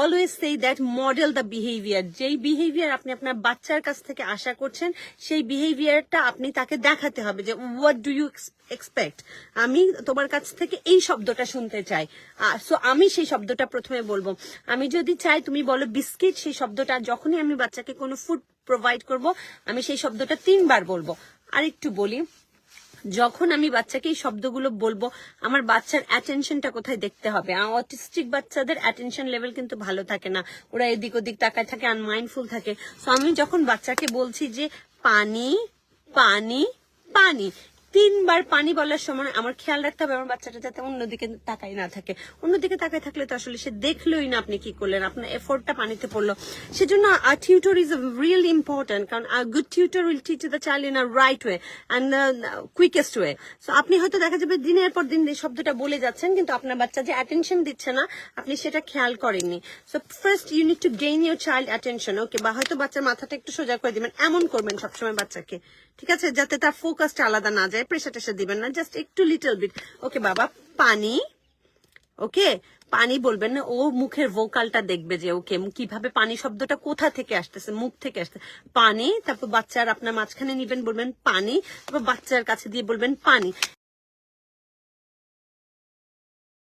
Always সেই that model the behaviour যেই behaviour আপনি আপনার বাচ্চার কাছ থেকে আশা করছেন, সেই বিহেভিয়ারটা আপনি তাকে দেখাতে হবে যে হোয়াট ডু ইউ এক্সপেক্ট আমি তোমার কাছ থেকে এই শব্দটা শুনতে চাই। সো আমি সেই শব্দটা প্রথমে বলব। আমি যদি চাই তুমি বলো বিস্কিট, সেই শব্দটা যখনই আমি বাচ্চাকে কোনো ফুড প্রোভাইড করব, আমি সেই শব্দটা তিনবার বলব। আরেকটু বলি যখন আমি বাচ্চাকে এই শব্দগুলো বলব, আমার বাচ্চার অ্যাটেনশনটা কোথায় দেখতে হবে? অটিস্টিক বাচ্চাদের অ্যাটেনশন লেভেল কিন্তু ভালো থাকে না। ওরা এদিক ওদিক তাকায় থাকে আনমাইন্ডফুল থাকে। তো আমি যখন বাচ্চাকে বলছি যে, পানি পানি পানি তিনবার পানি বলার সময় আমার খেয়াল রাখতে হবে, আমার বাচ্চাটা যাতে অন্যদিকে তাকাই না থাকে। অন্যদিকে তাকাই থাকলে তো আসলে সে দেখলোই না আপনি কি করলেন, আপনার এফোর্টটা পানিতে পড়ল। সেজন্য a tutor is really important কারণ a good tutor will teach the child in a right way and quickest way so আপনি হয়তো দেখা যাবে দিনের পর দিন শব্দটা বলে যাচ্ছেন, কিন্তু আপনার বাচ্চা যে অ্যাটেনশন দিচ্ছে না, আপনি সেটা খেয়াল করেননি। So first you need to gain your child attention okay বা হয়তো বাচ্চার মাথাটা একটু সোজা করে দিবেন, এমন করবেন সবসময় বাচ্চাকে, ঠিক আছে? যাতে তার ফোকাসটা আলাদা না যায়। প্রেশার টেশার দিবেন না জাস্ট একটু লিটল বিট ওকে বাবা, পানি। ওকে পানি বলবেন না, ও মুখের ভোকালটা দেখবে যে ওকে কীভাবে পানি শব্দটা কোথা থেকে আসতেছে, মুখ থেকে আসতে পানি, তারপর বাচ্চার আপনার মাঝখানে নিবেন, বলবেন পানি, তারপর বাচ্চার কাছে দিয়ে বলবেন পানি।